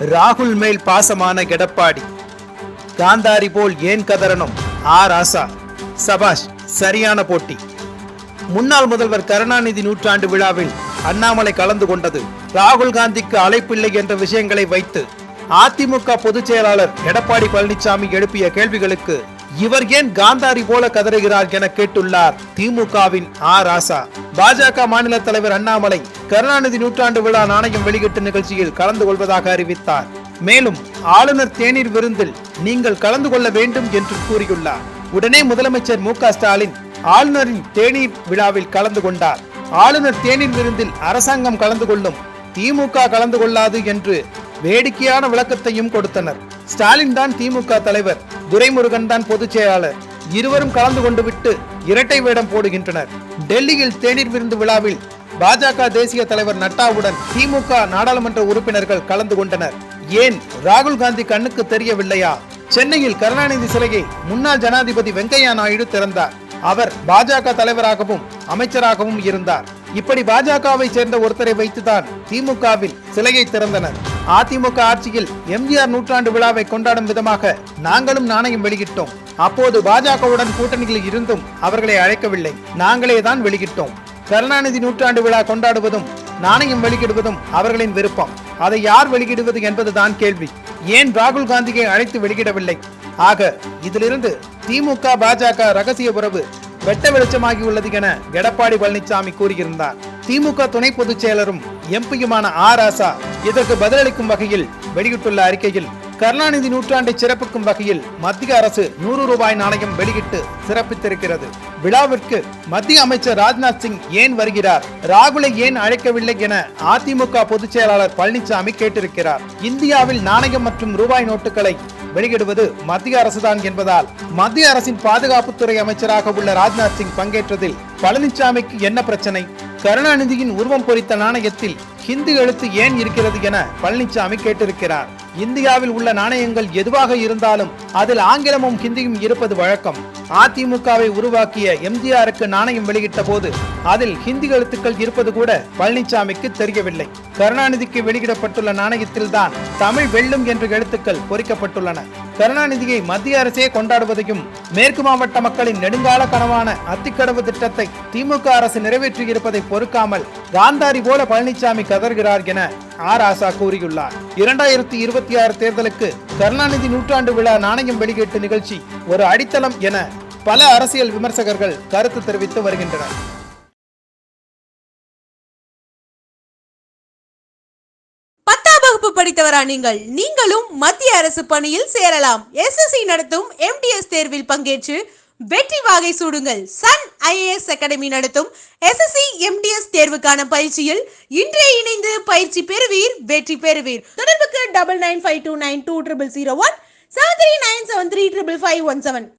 ராகுல் மேல் பாசமான எடப்பாடி. காந்தாரி போல் ஏன் கதறனும் ஆ ராசா. சபாஷ் சரியான போட்டி. முன்னாள் முதல்வர் கருணாநிதி நூற்றாண்டு விழாவில் அண்ணாமலை கலந்து கொண்டது. ராகுல் காந்திக்கு அழைப்பில்லை என்ற விஷயங்களை வைத்து அதிமுக பொதுச் செயலாளர் எடப்பாடி பழனிசாமி எழுப்பிய கேள்விகளுக்கு இவர் ஏன் காந்தாரி போல கதறுகிறார் என கேட்டுள்ளார் திமுகவின் ஆ ராசா. பாஜக மாநில தலைவர் அண்ணாமலை கருணாநிதி நூற்றாண்டு விழா நாணயம் வெளியிட்ட நிகழ்ச்சியில் கலந்து கொள்வதாக அறிவித்தார். மேலும் ஆளுநர் தேநீர் விருந்தில் நீங்கள் கலந்து கொள்ள வேண்டும் என்று கூறியுள்ளார். உடனே முதலமைச்சர் மு ஸ்டாலின் ஆளுநரின் தேநீர் விழாவில் கலந்து கொண்டார். ஆளுநர் தேநீர் விருந்தில் அரசாங்கம் கலந்து கொள்ளும் திமுக கலந்து கொள்ளாது என்று வேடிக்கையான விளக்கத்தையும் கொடுத்தனர். ஸ்டாலின் தான் திமுக தலைவர் துரைமுருகன் தான் பொதுச் செயலாளர். இருவரும் கலந்து கொண்டு விட்டு இரட்டை வேடம் போடுகின்றனர். டெல்லியில் தேநீர் விருந்து விழாவில் பாஜக தேசிய தலைவர் நட்டாவுடன் திமுக நாடாளுமன்ற உறுப்பினர்கள் கலந்து கொண்டனர். ஏன் ராகுல் காந்தி கண்ணுக்கு தெரியவில்லையா? சென்னையில் கருணாநிதி சிலையை முன்னாள் ஜனாதிபதி வெங்கையா நாயுடு திறந்தார். அவர் பாஜக தலைவராகவும் அமைச்சராகவும் இருந்தார். இப்படி பாஜகவை சேர்ந்த ஒருத்தரை வைத்துதான் திமுகவில் சிலையை திறந்தனர். அதிமுக ஆட்சியில் எம்ஜிஆர் நூற்றாண்டு விழாவை கொண்டாடும் விதமாக நாங்களும் நாணயம் வெளியிட்டோம். அப்போது பாஜகவுடன் கூட்டணியில் இருந்தும் அவர்களை அழைக்கவில்லை. நாங்களே தான் வெளியிட்டோம். கருணாநிதி நூற்றாண்டு விழா கொண்டாடுவதும் நாணயம் வெளியிடுவதும் அவர்களின் விருப்பம். அதை யார் வெளியிடுவது என்பதுதான் கேள்வி. ஏன் ராகுல் காந்தியை அழைத்து வெளியிடவில்லை? ஆக இதிலிருந்து திமுக பாஜக ரகசிய உறவு வெட்ட வெளிச்சமாகி உள்ளது என எடப்பாடி பழனிசாமி கூறியிருந்தார். திமுக துணை பொதுச் செயலரும் எம்பியுமான ஆர் ராசா இதற்கு பதிலளிக்கும் வகையில் வெளியிட்டுள்ள அறிக்கையில் கருணாநிதி நூற்றாண்டை சிறப்பிக்கும் வகையில் மத்திய அரசு நூறு ரூபாய் நாணயம் வெளியிட்டு சிறப்பித்திருக்கிறது. விழாவிற்கு மத்திய அமைச்சர் ராஜ்நாத் சிங் ஏன் வருகிறார்? ராகுலை ஏன் அழைக்கவில்லை என அதிமுக பொதுச் செயலாளர் பழனிசாமி கேட்டிருக்கிறார். இந்தியாவில் நாணயம் மற்றும் ரூபாய் நோட்டுகளை வெளியிடுவது மத்திய அரசுதான் என்பதால் மத்திய அரசின் பாதுகாப்புத்துறை அமைச்சராக உள்ள ராஜ்நாத் சிங் பங்கேற்றதில் பழனிசாமிக்கு என்ன பிரச்சனை? கருணாநிதியின் உருவம் பொறித்த நாணயத்தில் ஹிந்தி எழுத்து ஏன் இருக்கிறது என பழனிசாமி கேட்டிருக்கிறார். இந்தியாவில் உள்ள நாணயங்கள் எதுவாக இருந்தாலும் அதில் ஆங்கிலமும் ஹிந்தியும் இருப்பது வழக்கம். அதிமுகவை உருவாக்கிய எம்ஜிஆருக்கு நாணயம் வெளியிட்ட போது அதில் ஹிந்தி எழுத்துக்கள் இருப்பது கூட பழனிசாமிக்கு தெரியவில்லை. கருணாநிதிக்கு வெளியிடப்பட்டுள்ள நாணயத்தில் தான் தமிழ் வெல்லும் என்ற எழுத்துக்கள் பொறிக்கப்பட்டுள்ளன. கருணாநிதியை மத்திய அரசே கொண்டாடுவதையும் மேற்கு மாவட்ட மக்களின் நெடுங்கால கனவான அத்திக்கடவு திட்டத்தை திமுக அரசு நிறைவேற்றியிருப்பதை பொறுக்காமல் காந்தாரி போல பழனிசாமி கதறுகிறார் என ஆர் ஆசா கூறியுள்ளார். இரண்டாயிரத்தி இருபத்தி ஆறு தேர்தலுக்கு கருணாநிதி நூற்றாண்டு விழா நாணயம் வெளியீட்டு நிகழ்ச்சி ஒரு அடித்தளம் என பல அரசியல் விமர்சகர்கள் கருத்து தெரிவித்து வருகின்றனர். படித்தவரா நீங்கள்? நீங்களும் மத்திய அரசு பணியில் சேரலாம். எஸ்எஸ்சி நடத்தும் எம்டிஎஸ் தேர்வில் பங்கேற்று வெற்றி வாகை சூடுங்கள். சன் ஐஏஎஸ் அகாடமி நடத்தும் எஸ்எஸ்சி எம்டிஎஸ் தேர்வுக்கான பயிற்சியில் இன்றே இணைந்து பயிற்சி பெறுவீர் வெற்றி பெறுவீர். double nine five two nine two triple zero one seven three nine seven three triple five one seven.